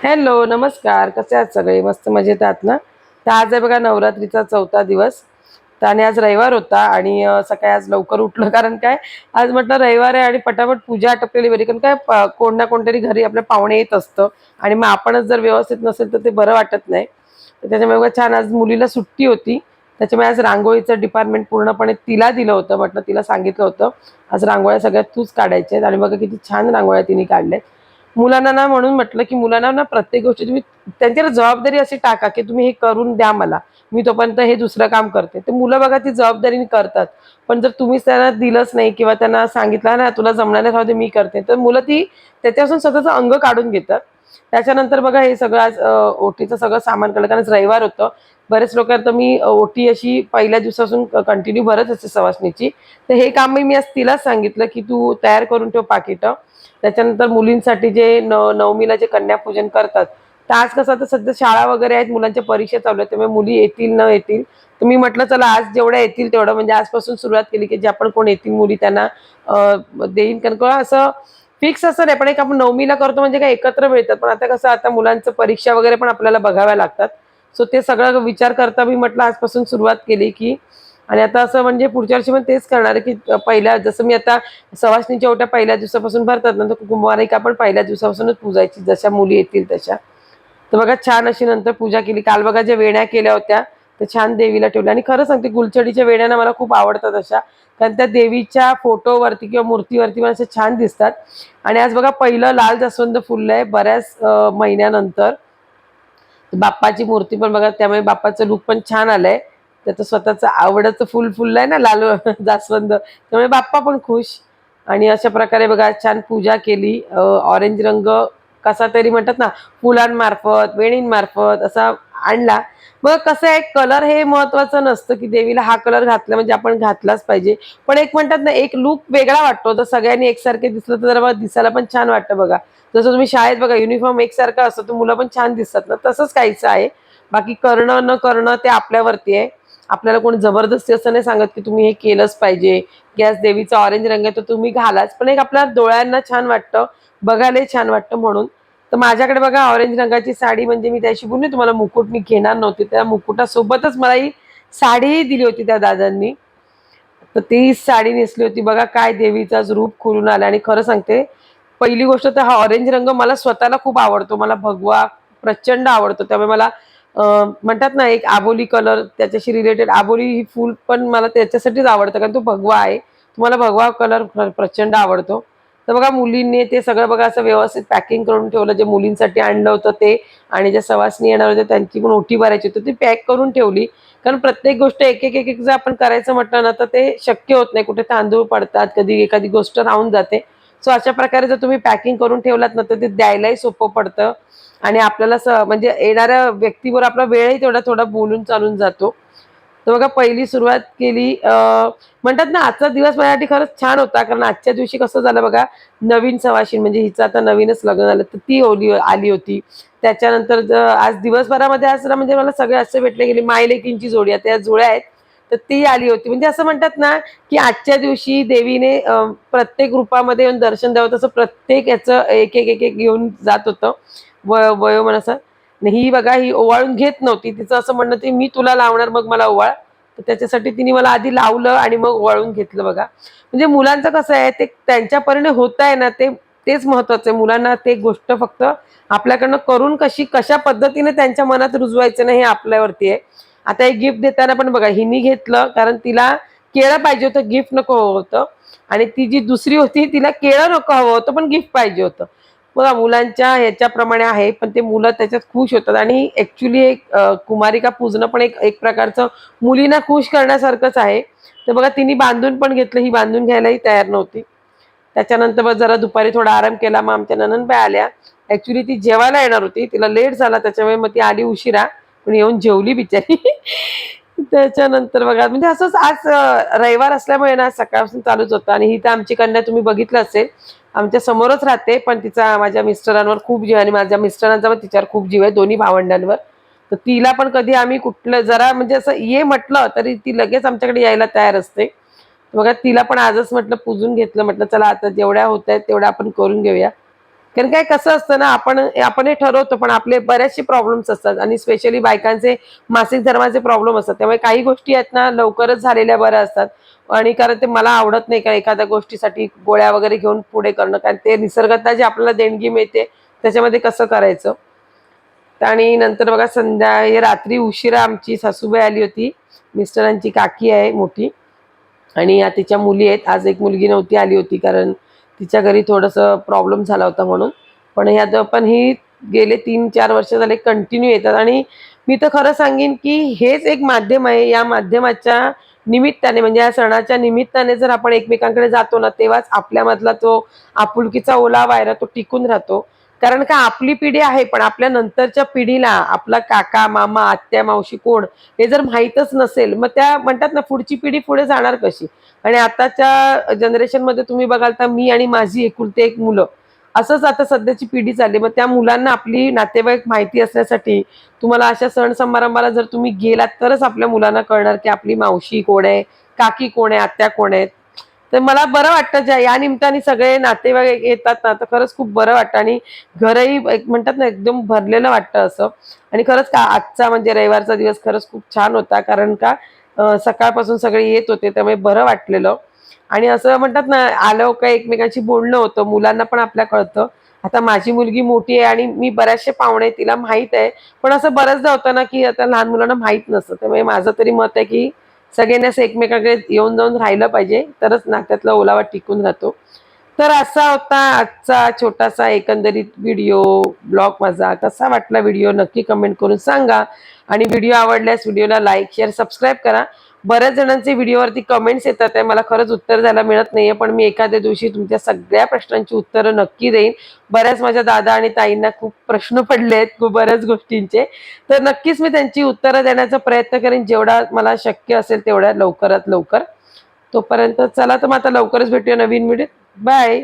Hello नमस्कार. कसे आहात सगळे? मस्त मजेत आहात ना? तर आज आहे बघा नवरात्रीचा चौथा दिवस. तर आणि आज रविवार होता आणि सकाळी आज लवकर उठलं. कारण काय? आज म्हटलं रविवार आहे आणि पटापट पूजा आटपलेली बरी. कारण काय? कोण ना कोणतरी घरी आपल्या पाहुणे येत असतं. आणि मग आपणच जर व्यवस्थित नसेल तर ते बरं वाटत नाही. तर त्याच्यामुळे बघा छान आज मुलीला सुट्टी होती. त्याच्यामुळे आज रांगोळीचं डिपार्टमेंट पूर्णपणे तिला दिलं होतं. म्हटलं तिला सांगितलं होतं. आज रांगोळ्या सगळ्यात तूच काढायच्या आहेत. आणि बघा किती छान रांगोळ्या तिने काढल्या आहेत मुलांना ना म्हणून म्हटलं की मुलांना ना प्रत्येक गोष्टी तुम्ही त्यांच्यावर जबाबदारी अशी टाका की तुम्ही हे करून द्या मला. मी तोपर्यंत हे दुसरं काम करते. तर मुलं बघा ती जबाबदारीने करतात. पण जर तुम्हीच त्यांना दिलंच नाही किंवा त्यांना सांगितलं ना तुला जमणार नाही राहू मी करते. तर मुलं ती त्याच्यापासून स्वतःचं अंग काढून घेतात. त्याच्यानंतर बघा हे सगळं आज ओटीचं सगळं सामान काढलं. कारण रविवार होतं. बरेच लोक तर मी ओटी अशी पहिल्या दिवसापासून कंटिन्यू भरत असते सवासणीची. तर हे काम मी आज तिलाच सांगितलं की तू तयार करून ठेव पाकिटं. त्याच्यानंतर मुलींसाठी जे नवमीला जे कन्यापूजन करतात तर आज कसं आता सध्या शाळा वगैरे आहेत मुलांच्या परीक्षा चालू आहेत त्यामुळे मुली येतील न येतील. तर मी म्हटलं चला आज जेवढ्या येतील तेवढं म्हणजे आजपासून सुरुवात केली की जे आपण कोण येतील मुली त्यांना देईन. कारण का असं फिक्स असं नाही पण एक आपण नवमीला करतो म्हणजे काय एकत्र मिळतात. पण आता कसं आता मुलांचं परीक्षा वगैरे पण आपल्याला बघाव्या लागतात. सो ते सगळं विचार करता मी म्हटलं आजपासून सुरुवात केली की आणि आता असं म्हणजे पुढच्या वर्षी पण तेच करणार आहे की पहिल्या जसं मी आता सवासणीच्या ओट्या पहिल्या दिवसापासून भरतात ना तर कुंभारिका पण पहिल्या दिवसापासूनच पूजायची जशा मुली येतील तशा. तर बघा छान अशी नंतर पूजा केली. काल बघा ज्या वेण्या केल्या होत्या त्या छान देवीला ठेवल्या. आणि खरं सांगते गुलछडीच्या वेण्या ना मला खूप आवडतात अशा. कारण त्या देवीच्या फोटोवरती किंवा मूर्तीवरती पण असे छान दिसतात. आणि आज बघा पहिलं लाल जास्वंद फुललं आहे बऱ्याच महिन्यानंतर. बाप्पाची मूर्ती पण बघा त्यामुळे बाप्पाचं लुक पण छान आलंय. त्याचं स्वतःचं आवडचं फुल आहे ना लाल जास्वंद. त्यामुळे बाप्पा पण खुश. आणि अशा प्रकारे बघा छान पूजा केली. ऑरेंज रंग कसा तरी म्हणतात ना फुलांमार्फत वेणींमार्फत असा आणला. मग कसं आहे कलर हे महत्वाचं नसतं की देवीला हा कलर घातला म्हणजे आपण घातलाच पाहिजे. पण एक म्हणतात ना एक लुक वेगळा वाटतो. तर सगळ्यांनी एकसारखे दिसलं तर जरा दिसायला पण छान वाटतं बघा. जसं तुम्ही शाळेत बघा युनिफॉर्म एकसारखा असतो तर मुलं पण छान दिसतात ना. तसंच काहीचं आहे. बाकी करणं न करणं ते आपल्यावरती आहे. आपल्याला कोणी जबरदस्ती असं नाही सांगत की तुम्ही हे केलंच पाहिजे. गॅस देवीचा ऑरेंज रंग आहे तर तुम्ही घालाच. पण एक आपल्या डोळ्यांना छान वाटतं बघायलाही छान वाटतं म्हणून. तर माझ्याकडे बघा ऑरेंज रंगाची साडी म्हणजे मी त्याशी बोलली तुम्हाला मुकुट मी घेणार नव्हती. त्या मुकुटासोबतच मला ही साडीही दिली होती त्या दादांनी. तर ती साडी नेसली होती. बघा काय देवीचाच रूप खुलून आला. आणि खरं सांगते पहिली गोष्ट तर हा ऑरेंज रंग मला स्वतःला खूप आवडतो. मला भगवा प्रचंड आवडतो. त्यामुळे मला म्हणतात ना एक आबोली कलर त्याच्याशी रिलेटेड आबोली ही फूल पण मला त्याच्यासाठीच आवडतं कारण तो भगवा आहे. तुम्हाला भगवा कलर प्रचंड आवडतो. तर बघा मुलींनी ते सगळं बघा असं व्यवस्थित पॅकिंग करून ठेवलं जे मुलींसाठी आणलं होतं ते आणि ज्या सवासनी येणार होत्या त्यांची पण ओटी भरायची होती ती पॅक करून ठेवली. कारण प्रत्येक गोष्ट एक एक एक एक जर आपण करायचं म्हटलं ना तर ते शक्य होत नाही. कुठे तांदूळ पडतात कधी एखादी गोष्ट राहून जाते. सो अशा प्रकारे जर तुम्ही पॅकिंग करून ठेवलात ना तर ते द्यायलाही सोपं पडतं. आणि आपल्याला स म्हणजे येणाऱ्या व्यक्तीवर आपला वेळही तेवढा थोडा बोलून चालून जातो. तर बघा पहिली सुरुवात केली म्हणतात ना आजचा दिवस माझ्यासाठी खरंच छान होता. कारण आजच्या दिवशी कसं झालं बघा नवीन सवाशीन म्हणजे हिचं आता नवीनच लग्न झालं तर ती ओली आली होती. त्याच्यानंतर आज दिवसभरामध्ये असं म्हणजे मला सगळे असे भेटले गेले. मायलेकींची जोडी आता या जुळ्या आहेत. तर ती आली होती. म्हणजे असं म्हणतात ना की आजच्या दिवशी देवीने प्रत्येक रूपामध्ये येऊन दर्शन द्यावं तसं प्रत्येक याचं एक एक एक एक घेऊन जात होतं. वय वयोमान असं ही बघा ही ओवाळून घेत नव्हती. तिचं असं म्हणणं ते मी तुला लावणार मग मला ओवाळ. तर त्याच्यासाठी तिने मला आधी लावलं आणि मग ओवाळून घेतलं बघा. म्हणजे मुलांचं कसं आहे ते त्यांच्या परीने होत आहे ना ते तेच महत्वाचं आहे. मुलांना ते गोष्ट फक्त आपल्याकडनं करून कशी कशा पद्धतीने त्यांच्या मनात रुजवायचं ना हे आपल्यावरती आहे. आता एक गिफ्ट देताना पण बघा हिनी घेतलं कारण तिला केळं पाहिजे होतं गिफ्ट नको हवं होतं. आणि ती जी दुसरी होती तिला केळं नको हवं होतं पण गिफ्ट पाहिजे होतं. बघा मुलांच्या ह्याच्याप्रमाणे आहे पण ते मुलं त्याच्यात खुश होतात. आणि ऍक्च्युली एक कुमारिका पूजणं पण एक एक प्रकारचं मुलींना खुश करण्यासारखंच आहे. तर बघा तिने बांधून पण घेतलं ही बांधून घ्यायलाही तयार नव्हती. त्याच्यानंतर बघ जरा दुपारी थोडा आराम केला मग आमच्या ननंदबाई आल्या. ऍक्च्युली ती जेवायला येणार होती तिला लेट झाला त्याच्यामुळे मग ती आली उशिरा. पण येऊन जेवली बिचारी. त्याच्यानंतर बघा म्हणजे असंच आज रविवार असल्यामुळे ना सकाळपासून चालूच होतं. आणि ही तर आमची कन्या तुम्ही बघितलं असेल. आमच्या समोरच राहते पण तिचा माझ्या मिस्टरांवर खूप जीव आणि माझ्या मिस्टरांचा पण तिच्यावर खूप जीव आहे दोन्ही भावंडांवर. तर तिला पण कधी आम्ही कुठलं जरा म्हणजे असं ये म्हटलं तरी ती लगेच आमच्याकडे यायला तयार असते. बघा तिला पण आजच म्हटलं पुजून घेतलं. म्हटलं चला आता जेवढ्या होत आहेत तेवढ्या आपण करून घेऊया. कारण काय कसं असतं ना आपण आपण हे ठरवतो पण आपले बरेचसे प्रॉब्लेम्स असतात. आणि स्पेशली बायकांचे मासिक धर्माचे प्रॉब्लेम असतात. त्यामुळे काही गोष्टी आहेत ना लवकरच झालेल्या बऱ्या असतात. आणि कारण ते मला आवडत नाही का एखाद्या गोष्टीसाठी गोळ्या वगैरे घेऊन पुढे करणं. कारण ते निसर्गता जी आपल्याला देणगी मिळते त्याच्यामध्ये कसं करायचं? आणि नंतर बघा संध्या हे रात्री उशिरा आमची सासूबाई आली होती. मिस्टरांची काकी आहे मोठी. आणि या तिच्या मुली आहेत. आज एक मुलगी नव्हती आली होती कारण तिच्या घरी थोडंसं प्रॉब्लेम झाला होता म्हणून. पण ह्यात पण ही गेले तीन चार वर्ष झाले कंटिन्यू येतात. आणि मी तर खरं सांगेन की हेच एक माध्यम आहे. या माध्यमाच्या निमित्ताने म्हणजे या सणाच्या निमित्ताने जर आपण एकमेकांकडे जातो ना तेव्हाच आपल्यामधला तो आपुलकीचा ओलावा आहे ना तो टिकून राहतो. कारण का आपली पिढी आहे पण आपल्या नंतरच्या पिढीला आपला काका मामा आत्या मावशी कोण हे जर माहीतच नसेल मग त्या म्हणतात ना पुढची पिढी पुढे जाणार कशी? आणि आताच्या जनरेशनमध्ये तुम्ही बघाल तर मी आणि माझी एकुलते एक मुलं. असंच आता सध्याची पिढी चालली. मग त्या मुलांना आपली नातेवाईक माहिती असण्यासाठी तुम्हाला अशा सण समारंभाला जर तुम्ही गेलात तरच आपल्या मुलांना कळणार की आपली मावशी कोण आहे काकी कोण आहे आत्या कोण आहेत. तर मला बरं वाटतं ज्या या निमित्ताने सगळे नातेवाईक येतात ना तर खरंच खूप बरं वाटतं. आणि घरही एक म्हणतात ना एकदम भरलेलं वाटतं असं. आणि खरंच का आजचा म्हणजे रविवारचा दिवस खरंच खूप छान होता कारण का सकाळपासून सगळे येत होते त्यामुळे बरं वाटलेलं. आणि असं म्हणतात ना आलं का एकमेकांशी बोलणं होतं मुलांना पण आपल्या कळतं. आता माझी मुलगी मोठी आहे आणि मी बऱ्याचशे पाहुणे तिला माहीत आहे. पण असं बऱ्याचदा होतं ना की आता लहान मुलांना माहीत नसतं. त्यामुळे माझं तरी मत आहे की सगळ्यांनी असं एकमेकांकडे येऊन जाऊन राहिलं पाहिजे. तरच नात्यातला ओलावा टिकून राहतो. तर असा होता आजचा छोटासा एकंदरीत व्हिडिओ ब्लॉग माझा. कसा वाटला व्हिडिओ नक्की कमेंट करून सांगा. आणि व्हिडिओ आवडल्यास व्हिडिओला लाईक शेअर सबस्क्राईब करा. बऱ्याच जणांचे व्हिडिओवरती कमेंट्स येतात आहे. मला खरंच उत्तर द्यायला मिळत नाहीये पण मी एखाद्या दिवशी तुमच्या सगळ्या प्रश्नांची उत्तरं नक्की देईन. बऱ्याच माझ्या दादा आणि ताईंना खूप प्रश्न पडले आहेत खूप बऱ्याच गोष्टींचे. तर नक्कीच मी त्यांची उत्तरं देण्याचा प्रयत्न करेन. जेवढा मला शक्य असेल तेवढ्या लवकरात लवकर. तोपर्यंत चला तर मग आता लवकरच भेटूया नवीन व्हिडिओ बाय